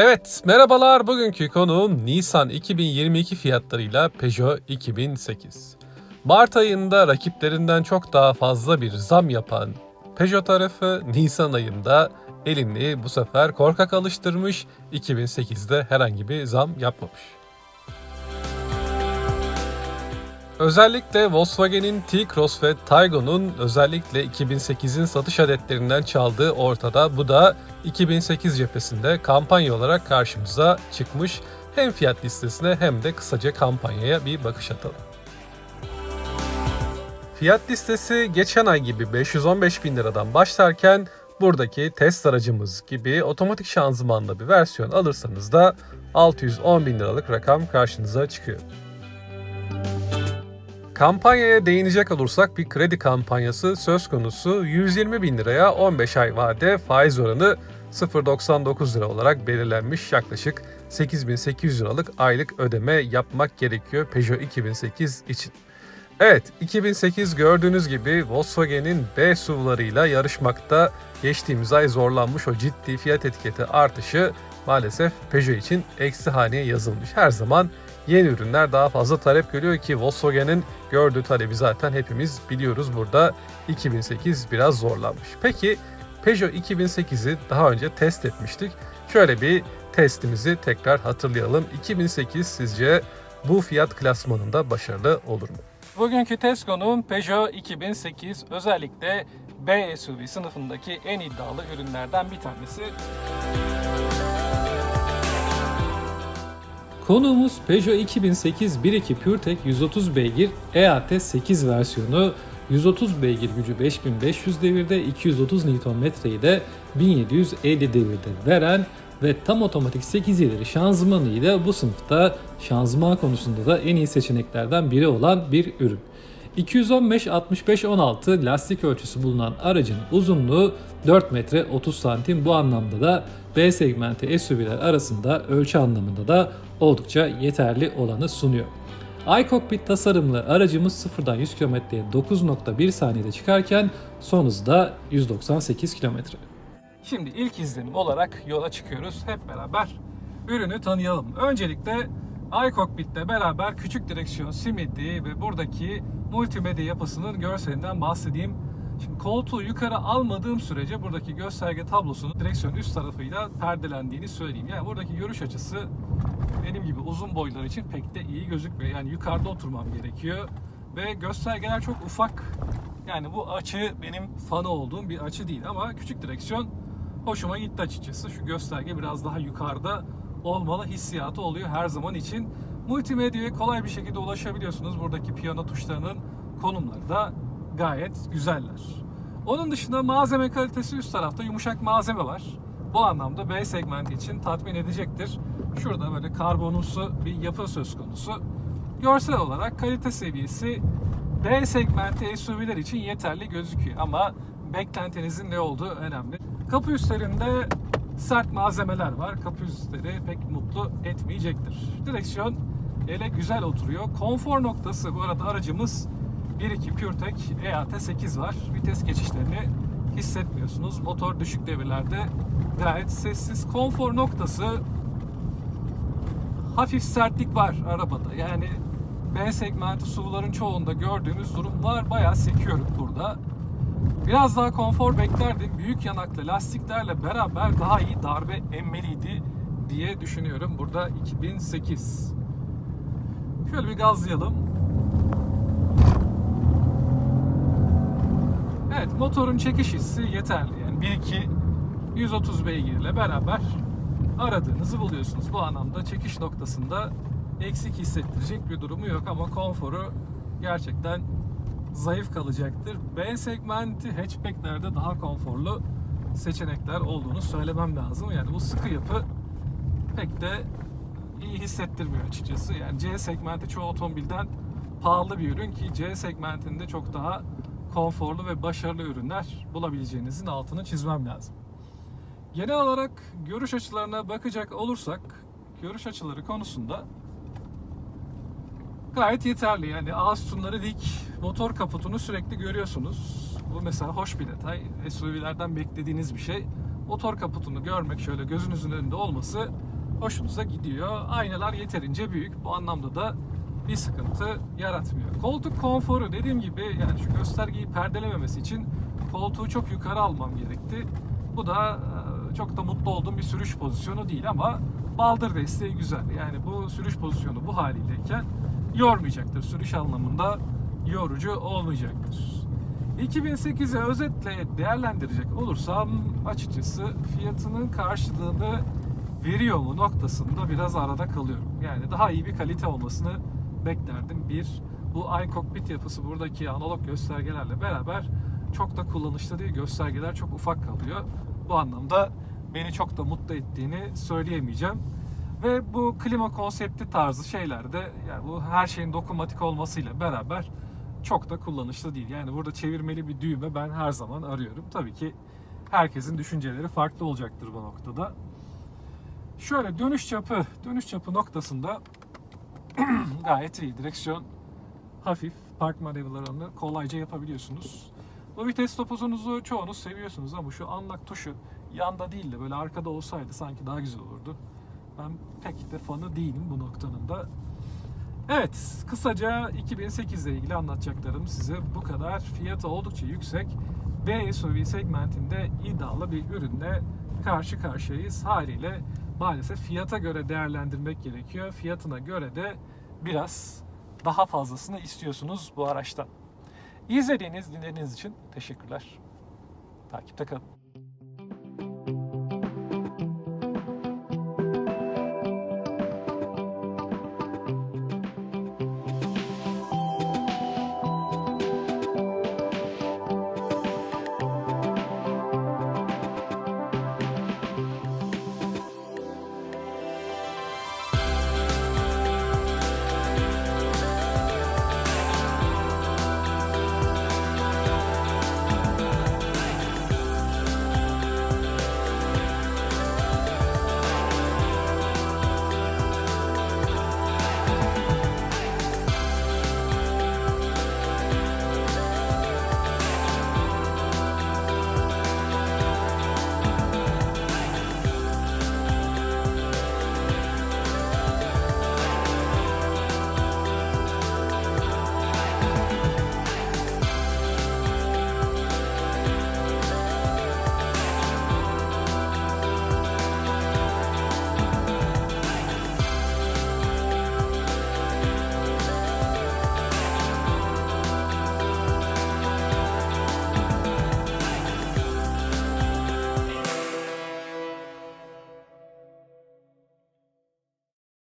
Evet, merhabalar. Bugünkü konuğum Nisan 2022 fiyatlarıyla Peugeot 2008. Mart ayında rakiplerinden çok daha fazla bir zam yapan Peugeot tarafı Nisan ayında elini bu sefer korkak alıştırmış, 2008'de herhangi bir zam yapmamış. Özellikle Volkswagen'in T-Cross ve Taygo'nun özellikle 2008'in satış adetlerinden çaldığı ortada. Bu da 2008 cephesinde kampanya olarak karşımıza çıkmış. Hem fiyat listesine hem de kısaca kampanyaya bir bakış atalım. Fiyat listesi geçen ay gibi 515 bin liradan başlarken buradaki test aracımız gibi otomatik şanzımanlı bir versiyon alırsanız da 610 bin liralık rakam karşınıza çıkıyor. Kampanyaya değinecek olursak bir kredi kampanyası söz konusu 120 bin liraya 15 ay vade faiz oranı 0.99 lira olarak belirlenmiş yaklaşık 8800 liralık aylık ödeme yapmak gerekiyor Peugeot 2008 için. Evet 2008 gördüğünüz gibi Volkswagen'in B SUV'larıyla yarışmakta geçtiğimiz ay zorlanmış o ciddi fiyat etiketi artışı maalesef Peugeot için eksi haneye yazılmış. Her zaman yeni ürünler daha fazla talep görüyor ki Volkswagen'in gördüğü talebi zaten hepimiz biliyoruz. Burada 2008 biraz zorlanmış. Peki Peugeot 2008'i daha önce test etmiştik. Şöyle bir testimizi tekrar hatırlayalım. 2008 sizce bu fiyat klasmanında başarılı olur mu? Bugünkü test konuğum Peugeot 2008 özellikle B SUV sınıfındaki en iddialı ürünlerden bir tanesi. Konuğumuz Peugeot 2008 1.2 PureTech 130 beygir EAT 8 versiyonu 130 beygir gücü 5500 devirde 230 Nm'yi de 1750 devirde veren ve tam otomatik 8 ileri şanzımanı bu sınıfta şanzıman konusunda da en iyi seçeneklerden biri olan bir ürün. 215-65-16 lastik ölçüsü bulunan aracın uzunluğu 4 metre 30 santim. Bu anlamda da B segmenti SUV'ler arasında ölçü anlamında da oldukça yeterli olanı sunuyor. iCockpit tasarımlı aracımız sıfırdan 100 kilometreye 9.1 saniyede çıkarken son hızda 198 kilometre. Şimdi ilk izlenim olarak yola çıkıyoruz. Hep beraber ürünü tanıyalım. Öncelikle iCockpit'le beraber küçük direksiyon simidi ve buradaki multimedya yapısının görselinden bahsedeyim. Şimdi koltuğu yukarı almadığım sürece buradaki gösterge tablosunun direksiyon üst tarafıyla perdelendiğini söyleyeyim. Yani buradaki görüş açısı benim gibi uzun boylar için pek de iyi gözükmüyor. Yani yukarıda oturmam gerekiyor ve göstergeler çok ufak. Yani bu açı benim fanı olduğum bir açı değil ama küçük direksiyon hoşuma gitti açıkçası. Şu gösterge biraz daha yukarıda olmalı hissiyatı oluyor her zaman için. Multimedyaya kolay bir şekilde ulaşabiliyorsunuz. Buradaki piyano tuşlarının konumları da gayet güzeller. Onun dışında malzeme kalitesi üst tarafta yumuşak malzeme var. Bu anlamda B segmenti için tatmin edecektir. Şurada böyle karbonumsu bir yapı söz konusu. Görsel olarak kalite seviyesi B segmenti SUV'ler için yeterli gözüküyor ama beklentinizin ne olduğu önemli. Kapı üstlerinde sert malzemeler var. Kapı üstleri pek mutlu etmeyecektir. Direksiyon ele güzel oturuyor. Konfor noktası bu arada aracımız 1.2 PureTech EAT 8 var. Vites geçişlerini hissetmiyorsunuz. Motor düşük devirlerde gayet sessiz. Konfor noktası hafif sertlik var arabada. Yani B segmenti SUV'ların çoğunda gördüğümüz durum var. Bayağı sekiyorum burada. Biraz daha konfor beklerdim. Büyük yanaklı lastiklerle beraber daha iyi darbe emmeliydi diye düşünüyorum. Burada 2008. Şöyle bir gazlayalım. Evet motorun çekiş hissi yeterli. Yani 1-2 130 beygirle beraber aradığınızı buluyorsunuz. Bu anlamda çekiş noktasında eksik hissettirecek bir durumu yok ama konforu gerçekten zayıf kalacaktır. B segmenti hatchbacklerde daha konforlu seçenekler olduğunu söylemem lazım. Yani bu sıkı yapı pek de iyi hissettirmiyor açıkçası. Yani C segmenti çoğu otomobilden pahalı bir ürün ki C segmentinde çok daha konforlu ve başarılı ürünler bulabileceğinizin altını çizmem lazım. Genel olarak görüş açılarına bakacak olursak görüş açıları konusunda gayet yeterli. Yani ağız dik, motor kaputunu sürekli görüyorsunuz. Bu mesela hoş bir detay. SUV'lerden beklediğiniz bir şey. Motor kaputunu görmek şöyle gözünüzün önünde olması hoşunuza gidiyor. Aynalar yeterince büyük. Bu anlamda da bir sıkıntı yaratmıyor. Koltuk konforu dediğim gibi yani şu göstergeyi perdelememesi için koltuğu çok yukarı almam gerekti. Bu da e, çok da mutlu olduğum bir sürüş pozisyonu değil ama baldır desteği güzel. Yani bu sürüş pozisyonu bu haliyleyken yormayacaktır. Sürüş anlamında yorucu olmayacaktır. 2008'i özetle değerlendirecek olursam açıkçası fiyatının karşılığını veriyor mu noktasında biraz arada kalıyorum. Yani daha iyi bir kalite olmasını beklerdim. Bir, bu iCockpit yapısı buradaki analog göstergelerle beraber çok da kullanışlı değil. Göstergeler çok ufak kalıyor. Bu anlamda beni çok da mutlu ettiğini söyleyemeyeceğim. Ve bu klima konsepti tarzı şeylerde yani bu her şeyin dokunmatik olmasıyla beraber çok da kullanışlı değil. Yani burada çevirmeli bir düğme ben her zaman arıyorum. Tabii ki herkesin düşünceleri farklı olacaktır bu noktada. Şöyle dönüş çapı, dönüş çapı noktasında gayet iyi. Direksiyon hafif, park manevralarını kolayca yapabiliyorsunuz. Bu vites topuzunuzu çoğunuz seviyorsunuz ama şu unlock tuşu yanda değil de böyle arkada olsaydı sanki daha güzel olurdu. Ben pek de fanı değilim bu noktanın da. Evet, kısaca 2008 ile ilgili anlatacaklarım size bu kadar. Fiyatı oldukça yüksek. B SUV segmentinde iddialı bir ürünle karşı karşıyayız. Haliyle maalesef fiyata göre değerlendirmek gerekiyor. Fiyatına göre de biraz daha fazlasını istiyorsunuz bu araçtan. İzlediğiniz, dinlediğiniz için teşekkürler. Takipte kalın.